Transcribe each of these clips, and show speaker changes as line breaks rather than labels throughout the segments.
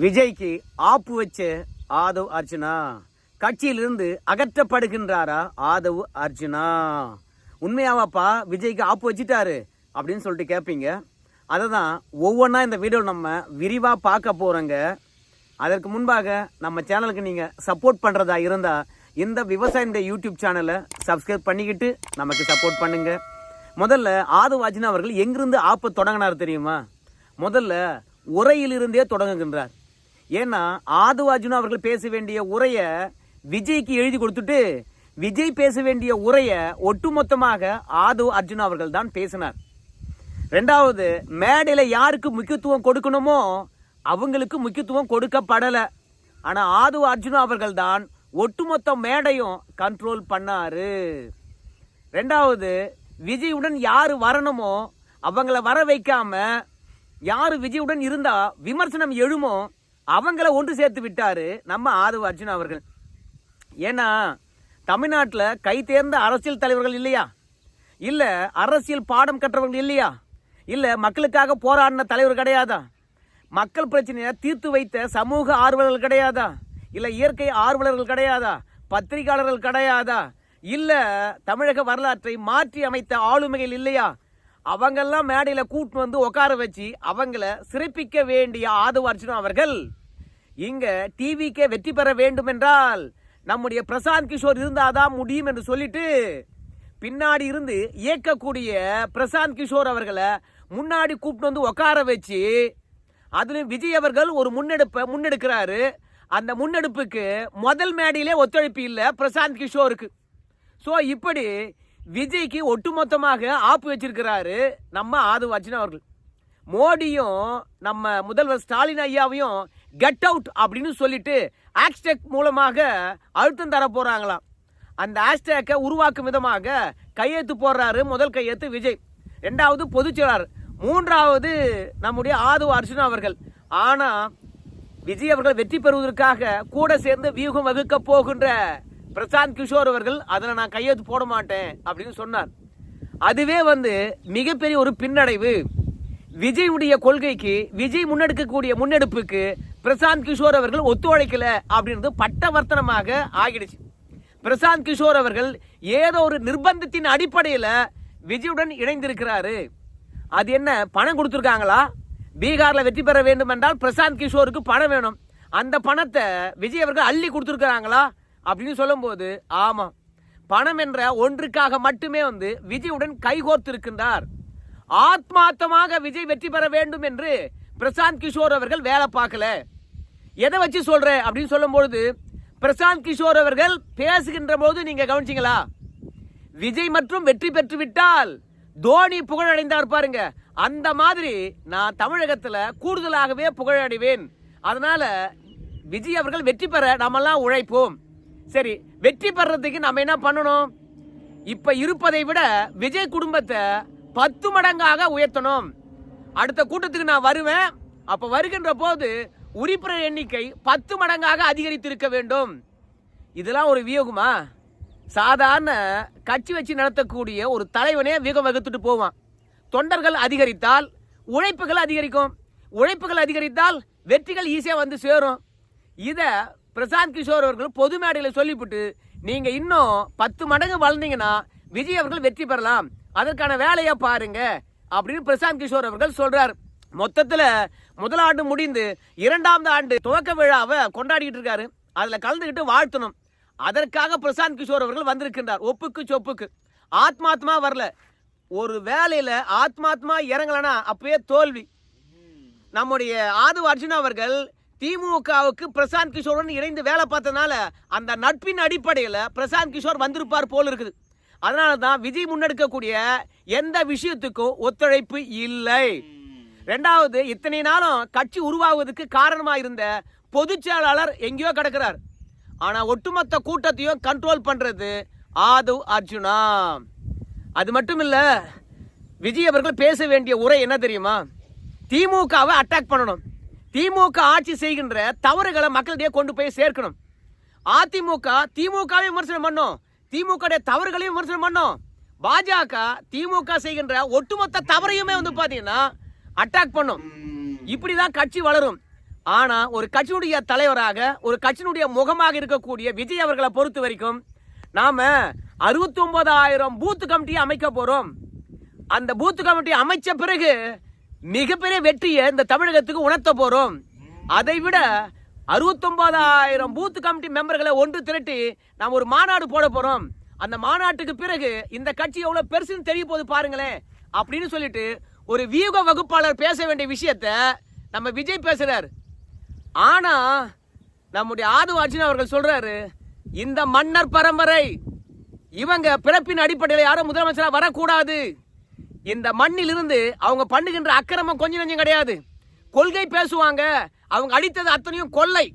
விஜய்க்கு ஆப்பு வச்ச ஆதவ் அர்ஜுனா கட்சியிலிருந்து அகற்றப்படுகின்றாரா ஆதவ் அர்ஜுனா உண்மையாவாப்பா விஜய்க்கு ஆப்பு வச்சிட்டாரு அப்படின்னு சொல்லிட்டு கேட்பீங்க அதை தான் ஒவ்வொன்றா இந்த வீடியோ நம்ம விரிவாக பார்க்க போகிறோங்க அதற்கு முன்பாக நம்ம சேனலுக்கு நீங்கள் சப்போர்ட் பண்ணுறதா இருந்தால் இந்த விவசாயினுடைய யூடியூப் சேனலை சப்ஸ்கிரைப் பண்ணிக்கிட்டு நமக்கு சப்போர்ட் பண்ணுங்கள் முதல்ல ஆதவாஜினா அவர்கள் எங்கிருந்து ஆப்ப தொடங்கினார் தெரியுமா? முதல்ல உரையிலிருந்தே தொடங்குகின்றார். ஏன்னா ஆதவாஜினா அவர்கள் பேச வேண்டிய உரையை விஜய்க்கு எழுதி கொடுத்துட்டு விஜய் பேச வேண்டிய உரையை ஒட்டுமொத்தமாக ஆது அர்ஜுனா அவர்கள் தான் பேசினார். ரெண்டாவது மேடையில் யாருக்கு முக்கியத்துவம் கொடுக்கணுமோ அவங்களுக்கு முக்கியத்துவம் கொடுக்கப்படலை. ஆனால் ஆது அர்ஜுனா அவர்கள் தான் ஒட்டுமொத்த மேடையும் கண்ட்ரோல் பண்ணாரு. ரெண்டாவது விஜயுடன் யார் வரணுமோ அவங்கள வர வைக்காம யார் விஜயுடன் இருந்தா விமர்சனம் எழுமோ அவங்கள ஒன்று சேர்த்து விட்டாரு நம்ம ஆதவ அர்ஜுன் அவர்கள். ஏன்னா தமிழ்நாட்டில் கை தேர்ந்த அரசியல் தலைவர்கள் இல்லையா? இல்லை அரசியல் பாடம் கற்றவர்கள் இல்லையா? இல்லை மக்களுக்காக போராடின தலைவர் கிடையாதா? மக்கள் பிரச்சனையை தீர்த்து வைத்த சமூக ஆர்வலர்கள் கிடையாதா? இல்லை இயற்கை ஆர்வலர்கள் கிடையாதா? பத்திரிகையாளர்கள் கிடையாதா? இல்ல தமிழக வரலாற்றை மாற்றி அமைத்த ஆளுமைகள் இல்லையா? அவங்கெல்லாம் மேடையில கூட்டு வந்து உட்கார வச்சு அவங்கள சிறப்பிக்க வேண்டிய ஆதவ அர்ஜுனா அவர்கள். இங்க டிவிக்கே வெற்றி பெற வேண்டும் என்றால் நம்முடைய பிரசாந்த் கிஷோர் இருந்தாதான் முடியும் என்று சொல்லிட்டு பின்னாடி இருந்து இயக்கக்கூடிய பிரசாந்த் கிஷோர் அவர்களை முன்னாடி கூப்பிட்டு வந்து உட்கார வச்சு அதுலேயும் விஜய் அவர்கள் ஒரு முன்னெடுப்பை முன்னெடுக்கிறாரு. அந்த முன்னெடுப்புக்கு முதல் மேடையிலே ஒத்துழைப்பு இல்லை பிரசாந்த் கிஷோருக்கு. ஸோ இப்படி விஜய்க்கு ஒட்டுமொத்தமாக ஆப்பு வச்சிருக்கிறாரு நம்ம ஆது அர்ஜுனா அவர்கள். மோடியும் நம்ம முதல்வர் ஸ்டாலின் ஐயாவையும் கெட் அவுட் அப்படின்னு சொல்லிட்டு ஹேஷ்டேக் மூலமாக அழுத்தம் தர போகிறாங்களாம் அந்த ஹேஷ்டேக்கை உருவாக்கும் விதமாக கையெழுத்து போடுறாரு முதல் கையெழுத்து விஜய். ரெண்டாவது பொதுச் செயலாளர் மூன்றாவது நம்முடைய ஆது அர்ஜுனா அவர்கள். ஆனால் விஜய் அவர்கள் வெற்றி பெறுவதற்காக கூட சேர்ந்து வியூகம் வகுக்க போகின்ற பிரசாந்த் கிஷோர் அவர்கள் அதில் நான் கையெழுத்து போட மாட்டேன் அப்படின்னு சொன்னார். அதுவே வந்து மிகப்பெரிய ஒரு பின்னடைவு. விஜயுடைய கொள்கைக்கு விஜய் முன்னெடுக்கக்கூடிய முன்னெடுப்புக்கு பிரசாந்த் கிஷோர் அவர்கள் ஒத்துழைக்கல அப்படின்றது பட்டவர்த்தனமாக ஆகிடுச்சு. பிரசாந்த் கிஷோர் அவர்கள் ஏதோ ஒரு நிர்பந்தத்தின் அடிப்படையில் விஜயுடன் இணைந்திருக்கிறாரு. அது என்ன பணம் கொடுத்துருக்காங்களா? பீகாரில் வெற்றி பெற வேண்டும் என்றால் பிரசாந்த் கிஷோருக்கு பணம் வேணும். அந்த பணத்தை விஜய் அவர்கள் அள்ளி கொடுத்துருக்குறாங்களா? அப்படின்னு சொல்லும்போது ஆமாம் பணம் என்ற ஒன்றுக்காக மட்டுமே வந்து விஜயுடன் கைகோர்த்து இருக்கின்றார் ஆத்மார்த்தமாக விஜய் வெற்றி பெற வேண்டும் என்று பிரசாந்த் கிஷோர் அவர்கள் வேலை பார்க்கல. எதை வச்சு சொல்ற? அப்படின்னு சொல்லும்பொழுது பிரசாந்த் கிஷோர் அவர்கள் பேசுகின்ற போது நீங்க கவனிச்சீங்களா? விஜய் மற்றும் வெற்றி பெற்று விட்டால் தோனி புகழடைந்தார் பாருங்க. அந்த மாதிரி நான் தமிழகத்தில் கூடுதலாகவே புகழடைவேன். அதனால விஜய் அவர்கள் வெற்றி பெற நாமெல்லாம் உழைப்போம். சரி வெற்றி பெறதுக்கு நம்ம என்ன பண்ணணும்? இப்ப இருப்பதை விட விஜய் குடும்பத்தை பத்து மடங்காக உயர்த்தணும். அடுத்த கூட்டத்துக்கு நான் வருவேன். அப்ப வருகின்ற போது உறுப்பினர் எண்ணிக்கை பத்து மடங்காக அதிகரித்திருக்க வேண்டும். இதெல்லாம் ஒரு வியோகமா? சாதாரண கட்சி வச்சு நடத்தக்கூடிய ஒரு தலைவனே வியோகம் வகுத்துட்டு போவான். தொண்டர்கள் அதிகரித்தால் உழைப்புகள் அதிகரிக்கும். உழைப்புகள் அதிகரித்தால் வெற்றிகள் ஈஸியாக வந்து சேரும். இதை பிரசாந்த் கிஷோர் அவர்கள் பொது மேடையில் சொல்லிவிட்டு நீங்கள் இன்னும் பத்து மடங்கு வளர்ந்தீங்கன்னா விஜய் அவர்கள் வெற்றி பெறலாம். அதற்கான வேலையை பாருங்க அப்படின்னு பிரசாந்த் கிஷோர் அவர்கள் சொல்றார். மொத்தத்தில் முதல் ஆண்டு முடிந்து இரண்டாம் ஆண்டு துவக்க விழாவை கொண்டாடிட்டு இருக்காரு. அதில் கலந்துக்கிட்டு வாழ்த்தணும். அதற்காக பிரசாந்த் கிஷோர் அவர்கள் வந்திருக்கின்றார் ஒப்புக்கு சொப்புக்கு. ஆத்மாத்மா வரல. ஒரு வேலையில் ஆத்மாத்மா இறங்கலனா அப்பயே தோல்வி. நம்முடைய ஆது அர்ஜுனா அவர்கள் திமுகவுக்கு பிரசாந்த் கிஷோருடன் இணைந்து வேலை பார்த்ததுனால அந்த நட்பின் அடிப்படையில் பிரசாந்த் கிஷோர் வந்திருப்பார் போல் இருக்குது. அதனால தான் விஜய் முன்னெடுக்கக்கூடிய எந்த விஷயத்துக்கும் ஒத்துழைப்பு இல்லை. ரெண்டாவது இத்தனை நாளும் கட்சி உருவாகுவதற்கு காரணமாக இருந்த பொதுச் செயலாளர் எங்கேயோ கிடக்கிறார். ஆனால் ஒட்டுமொத்த கூட்டத்தையும் கண்ட்ரோல் பண்ணுறது ஆதவ் அர்ஜுனா. அது மட்டும் இல்லை விஜய் அவர்கள் பேச வேண்டிய உரை என்ன தெரியுமா? திமுகவை அட்டாக் பண்ணணும். திமுக ஆட்சி செய்கின்ற தவறுகளை மக்களிடையே கொண்டு போய் சேர்க்கணும். அதிமுக திமுகவை விமர்சனம் பண்ணும். திமுக தவறுகளையும் விமர்சனம் பண்ணும். பாஜக திமுக செய்கின்ற ஒட்டுமொத்த தவறையுமே வந்து பார்த்தீங்கன்னா அட்டாக் பண்ணும். இப்படிதான் கட்சி வளரும். ஆனால் ஒரு கட்சியினுடைய தலைவராக ஒரு கட்சியினுடைய முகமாக இருக்கக்கூடிய விஜய் அவர்களை பொறுத்த வரைக்கும் நாம அறுபத்தி ஒன்பதாயிரம் பூத்து கமிட்டி அமைக்க போறோம். அந்த பூத்து கமிட்டி அமைச்ச பிறகு மிகப்பெரிய வெற்றியை இந்த தமிழகத்துக்கு உணர்த்த போறோம். அதை விட அறுபத்தொன்பதாயிரம் பூத் கமிட்டி மெம்பர்களை ஒன்று திரட்டி நாம் ஒரு மாநாடு போட போறோம். அந்த மாநாட்டுக்கு பிறகு இந்த கட்சி எவ்வளவு பெருசுன்னு தெரிய போது பாருங்களேன் அப்படின்னு சொல்லிட்டு ஒரு வியூக வகுப்பாளர் பேச வேண்டிய விஷயத்த நம்ம விஜய் பேசுறாரு. ஆனா நம்முடைய ஆது அர்ஜுன் அவர்கள் சொல்றாரு இந்த மன்னர் பரம்பரை இவங்க பிறப்பின் அடிப்படையில் யாரும் முதலமைச்சராக வரக்கூடாது. இந்த மண்ணிலிருந்து அவங்க பண்ணுகின்ற அக்கிரமம் கொஞ்சம் கொஞ்சம் கிடையாது. கொள்கை பேசுவாங்க. அவங்க அடித்தது அத்தனையும் கொள்ளை.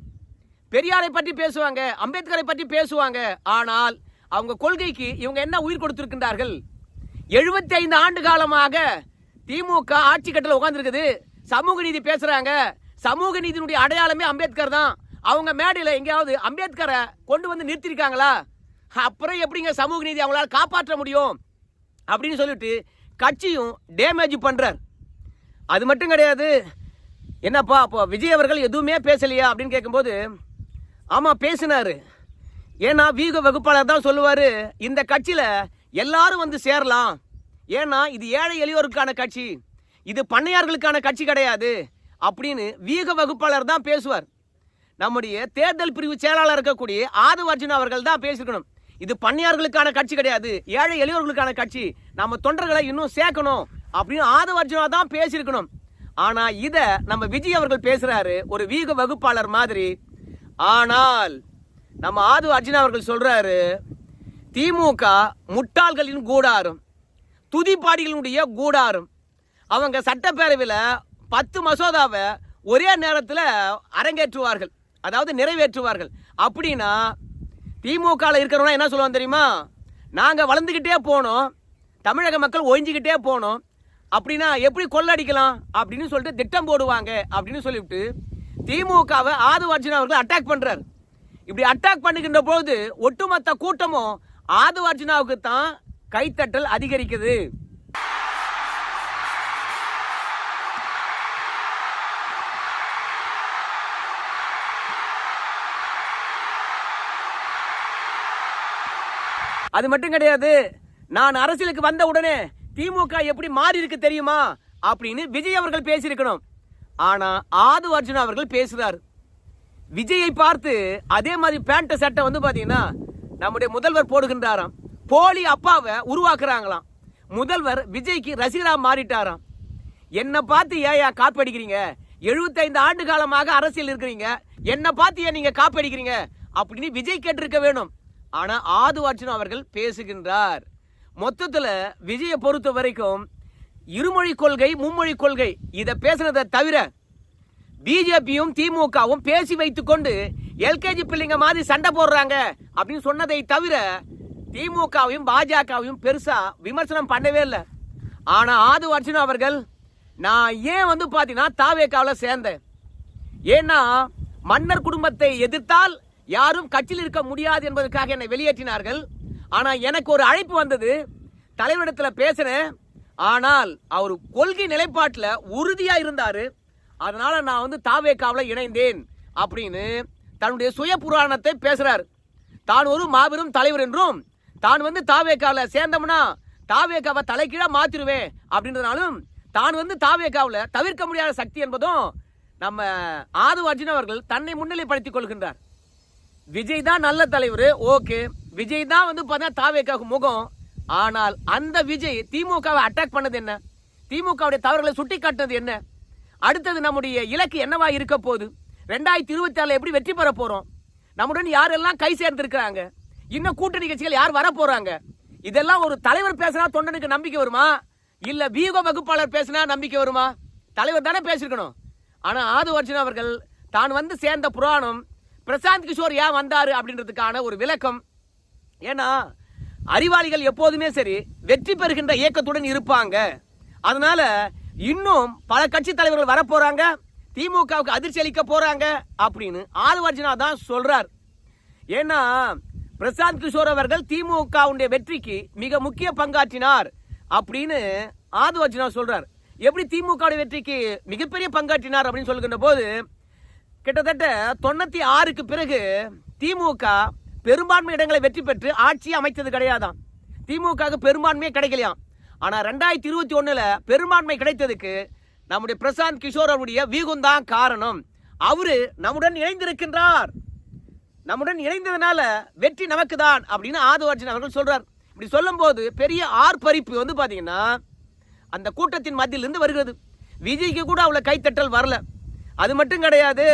பெரியாரை பற்றி பேசுவாங்க அம்பேத்கரை பற்றி பேசுவாங்க. ஆனால் அவங்க கொள்கைக்கு இவங்க என்ன உயிர் கொடுத்திருக்கின்றார்கள்? எழுபத்தி ஐந்து ஆண்டு காலமாக திமுக ஆட்சி கட்டில் உட்காந்துருக்குது சமூக நீதி பேசுறாங்க. சமூக நீதியினுடைய அடையாளமே அம்பேத்கர் தான். அவங்க மேடையில் எங்கேயாவது அம்பேத்கரை கொண்டு வந்து நிறுத்திருக்காங்களா? அப்புறம் எப்படிங்க சமூக நீதி அவங்களால காப்பாற்ற முடியும்? அப்படின்னு சொல்லிட்டு கட்சியும் டேமேஜ் பண்ணுறார் அது மட்டும் கிடையாது என்னப்பா அப்போ விஜய் அவர்கள் எதுவுமே பேசலையா அப்படின்னு கேட்கும்போது ஆமாம் பேசினார். ஏன்னா வீக வகுப்பாளர் தான் சொல்லுவார் இந்த கட்சியில் எல்லாரும் வந்து சேரலாம். ஏன்னா இது ஏழை எளியோருக்கான கட்சி இது பண்ணையார்களுக்கான கட்சி கிடையாது அப்படின்னு வீக வகுப்பாளர் தான் பேசுவார். நம்முடைய தேர்தல் பிரிவு செயலாளர் இருக்கக்கூடிய ஆது அர்ஜுன் அவர்கள் தான் பேசியிருக்கணும். இது பண்ணியார்களுக்கான கட்சி கிடையாது. ஏழை எளியவர்களுக்கான கட்சி. நம்ம தொண்டர்களை இன்னும் சேர்க்கணும் அப்படின்னு ஆது அர்ஜுனா தான் பேசியிருக்கணும். ஆனா இத நம்ம விஜய் அவர்கள் பேசுறாரு ஒரு வீக வகுப்பாளர் மாதிரி. ஆனால் நம்ம ஆது அர்ஜுனா அவர்கள் சொல்றாரு திமுக முட்டாள்களின் கூடாரும் துதிப்பாடிகளுடைய கூடாரும். அவங்க சட்டப்பேரவையில் பத்து மசோதாவை ஒரே நேரத்தில் அரங்கேற்றுவார்கள். அதாவது நிறைவேற்றுவார்கள். அப்படின்னா திமுகவில் இருக்கிறவங்க என்ன சொல்லுவாங்க தெரியுமா? நாங்கள் வளர்ந்துக்கிட்டே போனோம் தமிழக மக்கள் ஒழிஞ்சிக்கிட்டே போனோம் அப்படின்னா எப்படி கொள்ளடிக்கலாம் அப்படின்னு சொல்லிட்டு திட்டம் போடுவாங்க அப்படின்னு சொல்லிவிட்டு திமுகவை ஆது அர்ஜுன் அவர்கள் அட்டாக் பண்ணுறார் இப்படி அட்டாக் பண்ணுகின்ற பொழுது ஒட்டுமொத்த கூட்டமும் ஆது அர்ஜுனாவுக்கு தான் கைத்தட்டல் அதிகரிக்குது. அது மட்டும் கிடையாது நான் அரசியலுக்கு வந்த உடனே திமுக எப்படி மாறி இருக்கு தெரியுமா? அப்படின்னு விஜய் அவர்கள் பேசியிருக்கணும். ஆனா ஆது அர்ஜுன் அவர்கள் பேசுறார். விஜயை பார்த்து அதே மாதிரி பேண்ட் சட்டை வந்து பாத்தீங்கன்னா நம்முடைய முதல்வர் போடுகின்றாராம். போலி அப்பாவை உருவாக்குறாங்களாம். முதல்வர் விஜய்க்கு ரசிகரா மாறிட்டாராம். என்னை பார்த்து ஏயா காப்படிக்கிறீங்க? எழுபத்தைந்து ஆண்டு காலமாக அரசியல் இருக்கிறீங்க. என்னை பார்த்து ஏன் நீங்க காப்படிக்கிறீங்க? அப்படின்னு விஜய் கேட்டிருக்க வேணும். ஆனால் ஆது அவர்கள் பேசுகின்றார். மொத்தத்தில் விஜயை பொறுத்த வரைக்கும் இருமொழி கொள்கை மும்மொழி கொள்கை இதை பேசுனதை தவிர பிஜேபியும் திமுகவும் பேசி வைத்துக்கொண்டு எல்கேஜி பிள்ளைங்க மாதிரி சண்டை போடுறாங்க அப்படின்னு சொன்னதை தவிர திமுகவையும் பாஜகவையும் பெருசாக விமர்சனம் பண்ணவே இல்லை. ஆனால் ஆது அர்ஜுன் அவர்கள் நான் ஏன் வந்து பார்த்தீங்கன்னா தாவேக்காவில் சேர்ந்தேன். ஏன்னா மன்னர் குடும்பத்தை எதிர்த்தால் யாரும் கட்சியில் இருக்க முடியாது என்பதற்காக என்னை வெளியேற்றினார்கள். ஆனால் எனக்கு ஒரு அழைப்பு வந்தது. தலைவரிடத்தில் பேசினேன். ஆனால் அவர் கொள்கை நிலைப்பாட்டில் உறுதியாக இருந்தார். அதனால் நான் வந்து தாவேக்காவில் இணைந்தேன் அப்படின்னு தன்னுடைய சுய புராணத்தை பேசுகிறார் தான் ஒரு மாபெரும் தலைவர் என்றும் தான் வந்து தாவேக்காவில் சேர்ந்தோம்னா தாவேக்காவை தலைக்கீழாக மாற்றிடுவேன் அப்படின்றதுனாலும் தான் வந்து தாவேக்காவில் தவிர்க்க முடியாத சக்தி என்பதும் நம்ம ஆது அர்ஜுன் அவர்கள் தன்னை முன்னிலைப்படுத்திக் கொள்கின்றார். விஜய் தான் நல்ல தலைவர் ஓகே. விஜய் தான் வந்து பார்த்தீங்கன்னா தாவேக்காக முகம். ஆனால் அந்த விஜய் திமுகவை அட்டாக் பண்ணது என்ன? திமுகவுடைய தவறுகளை சுட்டி காட்டினது என்ன? அடுத்தது நம்முடைய இலக்கு என்னவா இருக்க போகுது? ரெண்டாயிரத்தி இருபத்தி ஆறில் எப்படி வெற்றி பெற போகிறோம் நம்முடன் யாரெல்லாம் கை சேர்ந்துருக்கிறாங்க? இன்னும் கூட்டணி கட்சிகள் யார் வர போகிறாங்க இதெல்லாம் ஒரு தலைவர் பேசினா தொண்டனுக்கு நம்பிக்கை வருமா? இல்லை வியூக வகுப்பாளர் பேசினா நம்பிக்கை வருமா? தலைவர் தானே பேசியிருக்கணும். ஆனால் ஆது அவர்கள் தான் வந்து சேர்ந்த புராணம் பிரசாந்த் கிஷோர் ஏன் வந்தார் அப்படின்றதுக்கான ஒரு விளக்கம். ஏன்னா அறிவாளிகள் எப்போதுமே சரி வெற்றி பெறுகின்ற இயக்கத்துடன் இருப்பாங்க. அதனால இன்னும் பல கட்சி தலைவர்கள் வரப்போறாங்க திமுகவுக்கு அதிர்ச்சி அளிக்க போறாங்க அப்படின்னு ஆளுவர்ஜுனா தான் சொல்றார். ஏன்னா பிரசாந்த் கிஷோர் அவர்கள் திமுகவுடைய வெற்றிக்கு மிக முக்கிய பங்காற்றினார் அப்படின்னு ஆதுவர்ஜுனா சொல்றார். எப்படி திமுக வெற்றிக்கு மிகப்பெரிய பங்காற்றினார் அப்படின்னு சொல்லுகின்ற போது கிட்டத்தட்ட தொண்ணூத்தி ஆறுக்கு பிறகு திமுக பெரும்பான்மை இடங்களை வெற்றி பெற்று ஆட்சி அமைத்தது கிடையாதாம். திமுக பெரும்பான்மையே கிடைக்கலையாம். ஆனா ரெண்டாயிரத்தி இருபத்தி ஒண்ணுல பெரும்பான்மை கிடைத்ததுக்கு நம்முடைய பிரசாந்த் கிஷோர் அவருடைய வீகம் தான் காரணம். அவரு நம்முடன் இணைந்திருக்கின்றார். நம்முடன் இணைந்ததுனால வெற்றி நமக்கு தான் அப்படின்னு ஆதவர்ஜன் அவர்கள் சொல்றார். இப்படி சொல்லும்போது பெரிய ஆர்ப்பரிப்பு வந்து பாத்தீங்கன்னா அந்த கூட்டத்தின் மத்தியிலிருந்து வருகிறது. விஜய்க்கு கூட அவ்வளவு கைத்தட்டல் வரல. அது மட்டும் கிடையாது.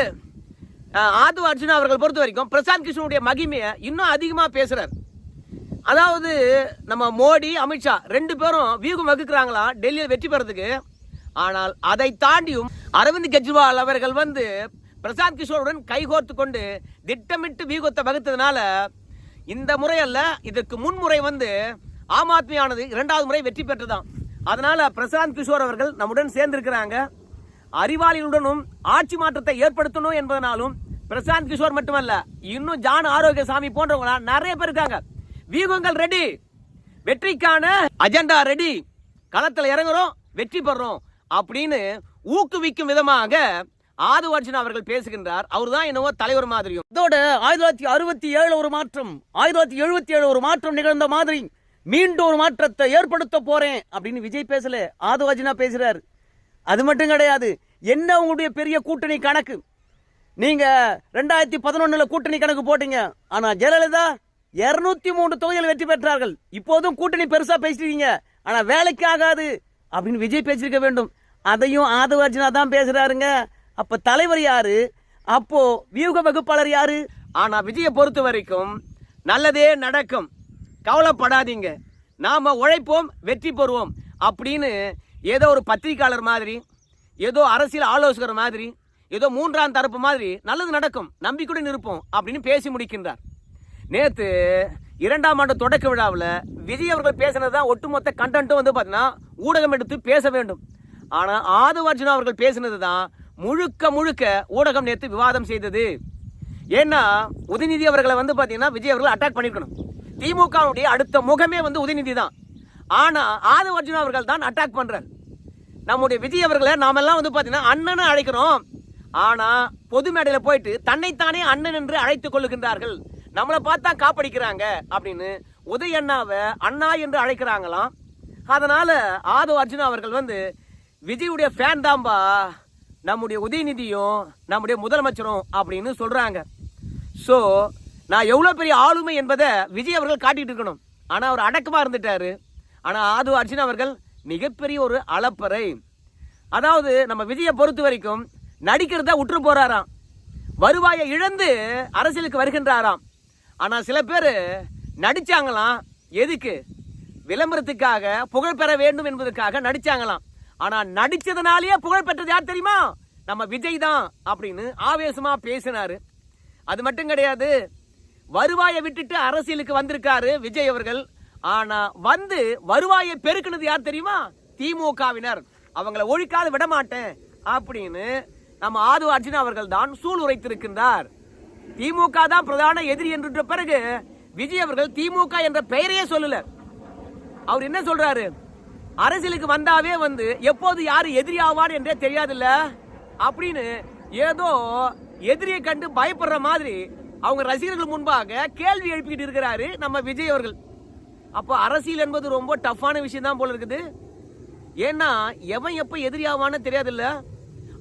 ஆது அர்ஜுனா அவர்கள் பொறுத்த வரைக்கும் பிரசாந்த் கிருஷ்ணனுடைய மகிமையை இன்னும் அதிகமாக பேசுகிறார் அதாவது நம்ம மோடி அமித்ஷா ரெண்டு பேரும் வியூகம் வகுக்கிறாங்களா? டெல்லியில் வெற்றி பெறதுக்கு. ஆனால் அதை தாண்டியும் அரவிந்த் கெஜ்ரிவால் அவர்கள் வந்து பிரசாந்த் கிஷோருடன் கைகோர்த்து கொண்டு திட்டமிட்டு வியூகத்தை வகுத்ததுனால இந்த முறை அல்ல இதற்கு முன்முறை வந்து ஆம் ஆத்மியானது இரண்டாவது முறை வெற்றி பெற்றதான் அதனால பிரசாந்த் கிஷோர் அவர்கள் நம்முடன் சேர்ந்திருக்கிறாங்க. அறிவாளிகளுடனும் ஆட்சி மாற்றத்தை ஏற்படுத்தணும் என்பதனாலும் பிரசாந்த் கிஷோர் மட்டுமல்ல இன்னும் ஜான் ஆரோக்கியசாமி போன்றவங்க நிறைய பேர் இருக்காங்க. வியூகங்கள் ரெடி வெற்றிக்கான அஜெண்டா ரெடி களத்தில் இறங்குறோம் வெற்றி பெறோம் அப்படின்னு ஊக்குவிக்கும் விதமாக ஆதுவார்ஜுன் அவர்கள் பேசுகின்றார். அவர் தான் என்னவோ தலைவர் மாதிரியும். இதோட ஆயிரத்தி தொள்ளாயிரத்தி அறுபத்தி ஏழு ஒரு மாற்றம் ஆயிரத்தி தொள்ளாயிரத்தி எழுபத்தி ஏழு ஒரு மாற்றம் நிகழ்ந்த மாதிரி மீண்டும் ஒரு மாற்றத்தை ஏற்படுத்த போறேன் அப்படின்னு விஜய் பேசல ஆதுவார்ஜுனா பேசுறாரு. அது மட்டும் கிடையாது என்ன உங்களுடைய பெரிய கூட்டணி கணக்கு? நீங்க ரெண்டாயிரத்தி பதினொன்னுல கூட்டணி கணக்கு போட்டீங்க. ஆனா ஜெயலலிதா இருநூத்தி மூணு தொகுதிகள் வெற்றி பெற்றார்கள். இப்போதும் கூட்டணி பெருசா பேசிட்டீங்க. ஆனா வேலைக்கு ஆகாது அப்படின்னு விஜய் பேசியிருக்க வேண்டும். அதையும் ஆதவர்ஜுனா தான் பேசுறாருங்க. அப்ப தலைவர் யாரு? அப்போ வியூக வகுப்பாளர் யாரு? ஆனா விஜயை பொறுத்த வரைக்கும் நல்லதே நடக்கும். கவலைப்படாதீங்க. நாம உழைப்போம் வெற்றி பெறுவோம் அப்படின்னு ஏதோ ஒரு பத்திரிக்கையாளர் மாதிரி ஏதோ அரசியல் ஆலோசகர் மாதிரி ஏதோ மூன்றாம் தரப்பு மாதிரி நல்லது நடக்கும் நம்பிக்கையுடன் இருப்போம் அப்படின்னு பேசி முடிக்கின்றார். நேற்று இரண்டாம் ஆண்டு தொடக்க விழாவில் விஜய் அவர்கள் பேசினது தான் ஒட்டுமொத்த கண்டென்ட்டும் வந்து பார்த்தீங்கன்னா ஊடகம் எடுத்து பேச வேண்டும். ஆனால் ஆதவர்ஜுனா அவர்கள் பேசினது தான் முழுக்க முழுக்க ஊடகம் நேற்று விவாதம் செய்தது. ஏன்னா உதயநிதி அவர்களை வந்து பார்த்தீங்கன்னா விஜய் அவர்கள் அட்டாக் பண்ணிக்கணும் திமுகவுடைய அடுத்த முகமே வந்து உதயநிதி தான். ஆனால் ஆதவ அர்ஜுனா அவர்கள் தான் அட்டாக் பண்ணுறார் நம்முடைய விஜய் அவர்களை நாமெல்லாம் வந்து பார்த்தீங்கன்னா அண்ணனை அழைக்கிறோம். ஆனா பொது மேடையில போயிட்டு தன்னைத்தானே அண்ணன் என்று அழைத்துக் கொள்ளுகின்றார்கள். நம்மளை பார்த்தா காப்படிக்கிறாங்க அப்படின்னு உதய அண்ணாவை அண்ணா என்று அழைக்கிறாங்களாம். அதனால ஆதோ அர்ஜுனா அவர்கள் வந்து விஜயுடைய ஃபேன் தான்பா. நம்முடைய உதயநிதியும் நம்முடைய முதலமைச்சரும் அப்படின்னு சொல்றாங்க. ஸோ நான் எவ்வளோ பெரிய ஆளுமை என்பதை விஜய் அவர்கள் காட்டிட்டு இருக்கணும். ஆனால் அவர் அடக்கமாக இருந்துட்டாரு. ஆனால் ஆது அர்ஜுன் அவர்கள் மிகப்பெரிய ஒரு அளப்பறை. அதாவது நம்ம விஜயை பொறுத்த வரைக்கும் நடிக்கிறத உற்று போறாராம். வருவாயை இழந்து அரசியலுக்கு வருகின்றாராம். ஆனால் சில பேர் நடிச்சாங்களாம். எதுக்கு? விளம்பரத்துக்காக புகழ் பெற வேண்டும் என்பதற்காக நடிச்சாங்களாம். ஆனால் நடித்ததுனாலேயே புகழ் பெற்றது யார் தெரியுமா? நம்ம விஜய் தான் அப்படின்னு ஆவேசமாக பேசினாரு. அது மட்டும் கிடையாது வருவாயை விட்டுட்டு அரசியலுக்கு வந்திருக்காரு விஜய் அவர்கள். ஆனால் வந்து வருவாயை பெருக்குனது யார் தெரியுமா? திமுகவினர். அவங்கள ஒழிக்காது விட மாட்டேன் அப்படின்னு நம்ம ஆது அர்ஜுன் அவர்கள் தான் சூழ் உரைத்திருக்கின்றார். திமுக தான் பிரதான எதிரி என்ற பிறகு விஜய் அவர்கள் திமுக என்ற பெயரையே சொல்லல. அவர் என்ன சொல்றாரு? அரசியலுக்கு வந்தாவே வந்து எப்போது யாரு எதிரி ஆவார் என்றே தெரியாதுல்ல? அப்படின்னு ஏதோ எதிரியை கண்டு பயப்படுற மாதிரி அவங்க ரசிகர்கள் முன்பாக கேள்வி எழுப்பிக்கிட்டு இருக்கிறாரு நம்ம விஜய் அவர்கள். அப்போ அரசியல் என்பது ரொம்ப டஃப்பான விஷயம் தான் போல இருக்குது. ஏன்னா எவன் எப்ப எதிரி ஆவான்னு தெரியாதுல்ல?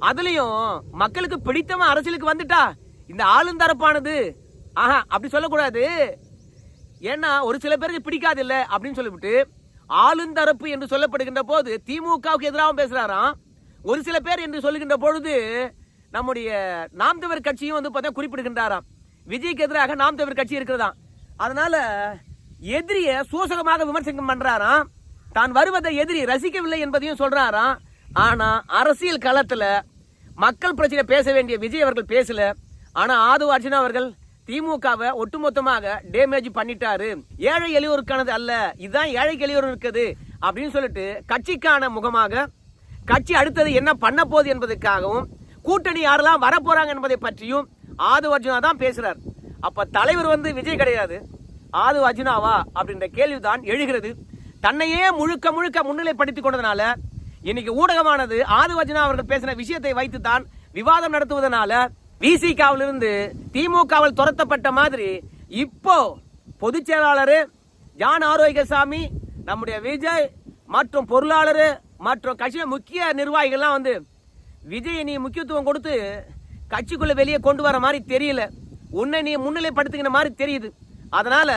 அதுலயும் மக்களுக்கு பிடித்தவன் அரசியலுக்கு வந்துட்டா? இந்த ஆளுந்தரப்பானது ஆஹா அப்படி சொல்லக்கூடாது. ஏன்னா ஒரு சில பேருக்கு பிடிக்காது இல்லை அப்படின்னு சொல்லிவிட்டு ஆளுந்தரப்பு என்று சொல்லப்படுகின்ற போது திமுகவுக்கு எதிராகவும் பேசுறாராம். ஒரு சில பேர் என்று சொல்லுகின்ற பொழுது நம்முடைய நாம் தமிழர் கட்சியும் வந்து பார்த்தா குறிப்பிடுகின்றாராம். விஜய்க்கு எதிராக நாம் தமிழர் கட்சி இருக்கிறதாம் அதனால எதிரிய சூசகமாக விமர்சனம் பண்றாராம். தான் வருவதை எதிரி ரசிக்கவில்லை என்பதையும் சொல்றாராம். ஆனா அரசியல் களத்துல மக்கள் பிரச்சனை பேச வேண்டிய விஜய் அவர்கள் பேசல. ஆனா ஆதவ அர்ஜுனா அவர்கள் திமுகவை ஒட்டுமொத்தமாக டேமேஜ் பண்ணிட்டாரு. ஏழை எளியோருக்கானது அல்ல இதுதான் ஏழை எளியோர் இருக்குது அப்படின்னு சொல்லிட்டு கட்சிக்கான முகமாக கட்சி அடுத்தது என்ன பண்ண போகுது என்பதற்காகவும் கூட்டணி யாரெல்லாம் வரப்போறாங்க என்பதை பற்றியும் ஆதவ அர்ஜுனா தான் பேசுறார். அப்ப தலைவர் வந்து விஜய் கிடையாது. ஆது அர்ஜுனாவா அப்படின்ற கேள்விதான் எழுகிறது. தன்னையே முழுக்க முழுக்க முன்னிலைப்படுத்திக் கொண்டதுனால இன்னைக்கு ஊடகமானது ஆதிவஜனா அவர்கள் பேசின விஷயத்தை வைத்து தான் விவாதம் நடத்துவதனால விசிகாவிலிருந்து திமுகவில் துரத்தப்பட்ட மாதிரி இப்போ பொதுச் செயலாளர் ஜான் ஆரோக்கியசாமி நம்முடைய விஜய் மற்றும் பொருளாளர் மற்றும் கட்சியில முக்கிய நிர்வாகிகள்லாம் வந்து விஜய் நீ முக்கியத்துவம் கொடுத்து கட்சிக்குள்ள வெளியே கொண்டு வர மாதிரி தெரியல. உன்னை நீ முன்னிலைப்படுத்துகிற மாதிரி தெரியுது. அதனால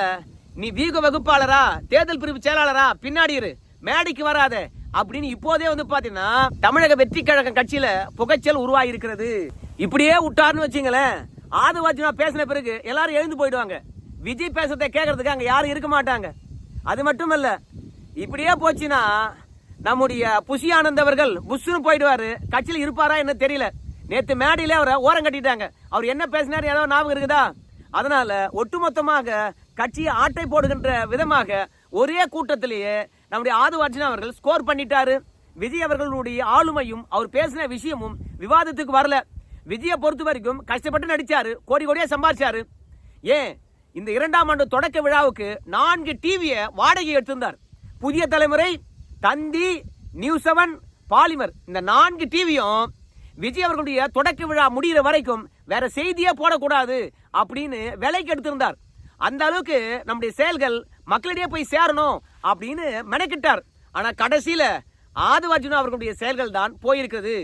நீ வீக வகுப்பாளரா தேர்தல் பிரிவு செயலாளரா பின்னாடி இரு. மேடைக்கு வராத. அப்படின்னு இப்போதே வந்து பாத்தீங்கன்னா தமிழக வெற்றி கழகம் கட்சியில புகைச்சல் உருவாகி இருக்கிறது இப்படியே விட்டாருன்னு வச்சுங்களேன். ஆதுவாஜினா பேசின பிறகு எல்லாரும் எழுந்து போயிடுவாங்க. விஜய் பேசுறதை கேட்கறதுக்கு அங்க யாரும் இருக்க மாட்டாங்க. அது மட்டும் இல்ல இப்படியே போச்சுன்னா நம்முடைய புஷி ஆனந்த் அவர்கள் புஷ்னு போயிடுவாரு. கட்சியில் இருப்பாரா என்ன தெரியல. நேத்து மேடையில அவரை ஓரம் கட்டிட்டாங்க. அவர் என்ன பேசினாரு? ஏதாவது ஞாபகம் இருக்குதா? அதனால ஒட்டுமொத்தமாக கட்சியை ஆட்டை போடுகின்ற விதமாக ஒரே கூட்டத்திலேயே நம்முடைய ஆதுவார்ஜினா அவர்கள் ஸ்கோர் பண்ணிட்டாரு. விஜய் அவர்களுடைய ஆளுமையும் அவர் பேசின விஷயமும் விவாதத்துக்கு வரல. விஜயை பொறுத்த வரைக்கும் கஷ்டப்பட்டு நடிச்சாரு கோடி கோடியே சம்பாதிச்சாரு ஏன்? இந்த இரண்டாம் ஆண்டு தொடக்க விழாவுக்கு நான்கு டிவியை வாடகை எடுத்திருந்தார். புதிய தலைமுறை தந்தி நியூஸ் செவன் பாலிமர் இந்த நான்கு டிவியும் விஜய் அவர்களுடைய தொடக்க விழா முடிகிற வரைக்கும் வேற செய்தியே போடக்கூடாது அப்படின்னு விலைக்கு எடுத்திருந்தார். அந்த அளவுக்கு நம்முடைய செயல்கள் மக்களிடையே போய் சேரணும் அப்படின்னு மெனக்கிட்டார். ஆனால் கடைசியில் ஆதிவார்ஜுனா அவர்களுடைய செயல்கள் தான் போயிருக்கிறது.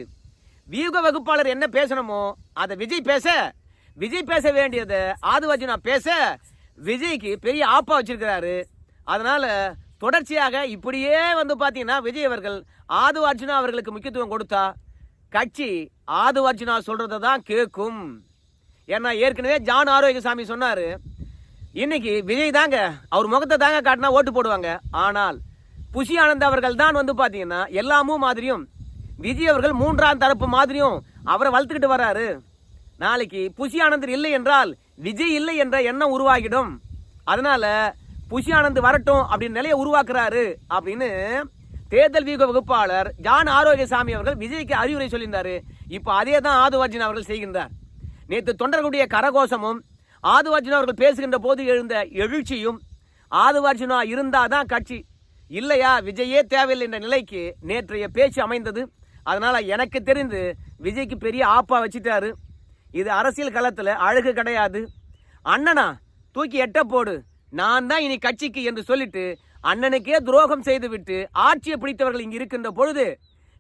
வியூக வகுப்பாளர் என்ன பேசணுமோ அதை விஜய் பேச விஜய் பேச வேண்டியதை ஆதிவார்ஜுனா பேச விஜய்க்கு பெரிய ஆப்பா வச்சிருக்கிறாரு. அதனால் தொடர்ச்சியாக இப்படியே வந்து பார்த்தீங்கன்னா விஜய் அவர்கள் ஆது அர்ஜுனா அவர்களுக்கு முக்கியத்துவம் கொடுத்தா கட்சி ஆது அர்ஜுனா சொல்கிறத தான் கேட்கும். ஏன்னா ஏற்கனவே ஜான் ஆரோக்கியசாமி சொன்னார் இன்னைக்கு விஜய் தாங்க அவர் முகத்தை தாங்க காட்டினா ஓட்டு போடுவாங்க. ஆனால் புஷி ஆனந்த் அவர்கள் தான் வந்து பார்த்தீங்கன்னா எல்லாமும் மாதிரியும் விஜய் அவர்கள் மூன்றாம் தரப்பு மாதிரியும் அவரை வளர்த்துக்கிட்டு வர்றாரு. நாளைக்கு புஷி ஆனந்தர் இல்லை என்றால் விஜய் இல்லை என்ற எண்ணம் உருவாகிடும். அதனால புஷி ஆனந்த் வரட்டும் அப்படின்னு நிலையை உருவாக்குறாரு அப்படின்னு தேர்தல் வியூக வகுப்பாளர் ஜான் ஆரோக்கியசாமி அவர்கள் விஜய்க்கு அறிவுரை சொல்லியிருந்தார். இப்போ அதே தான் ஆதுவார்ஜின் அவர்கள் செய்கின்றார். நேற்று தொண்டர்களுடைய கரகோஷமும் ஆதுவார்ஜுனா அவர்கள் பேசுகின்ற போது எழுந்த எழுச்சியும் ஆதுவார்ஜுனா இருந்தாதான் கட்சி. இல்லையா விஜயே தேவையில்லை என்ற நிலைக்கு நேற்றைய பேச்சு அமைந்தது. அதனால் எனக்கு தெரிந்து விஜய்க்கு பெரிய ஆப்பா வச்சுட்டாரு. இது அரசியல் களத்தில் அழகு கிடையாது. அண்ணனா தூக்கி எட்ட போடு. நான் தான் இனி கட்சிக்கு என்று சொல்லிட்டு அண்ணனுக்கே துரோகம் செய்துவிட்டு ஆட்சியை பிடித்தவர்கள் இங்கு இருக்கின்ற பொழுது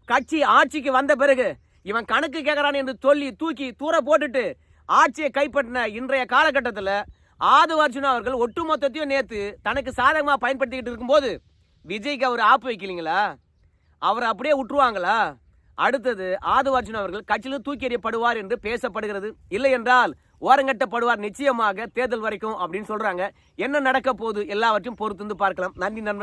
கட்சி ஆட்சிக்கு வந்த பிறகு இவன் கணக்கு கேட்கறான் என்று சொல்லி தூக்கி தூர போட்டுட்டு ஆட்சியை கைப்பற்றின இன்றைய காலகட்டத்தில் ஆது அர்ஜுனா அவர்கள் ஒட்டுமொத்தத்தையும் நேற்று தனக்கு சாதகமாக பயன்படுத்திக்கிட்டு இருக்கும்போது விஜய்க்கு அவர் ஆப்பு வைக்கலீங்களா? அவர் அப்படியே விட்டுருவாங்களா அடுத்தது ஆது அர்ஜுன் அவர்கள் கட்சியில் தூக்கி எறியப்படுவார் என்று பேசப்படுகிறது. இல்லை என்றால் ஓரங்கட்டப்படுவார் நிச்சயமாக தேர்தல் வரைக்கும் அப்படின்னு சொல்றாங்க. என்ன நடக்க போகுது எல்லாவற்றையும் பொறுத்து பார்க்கலாம். நன்றி நண்பர்கள்.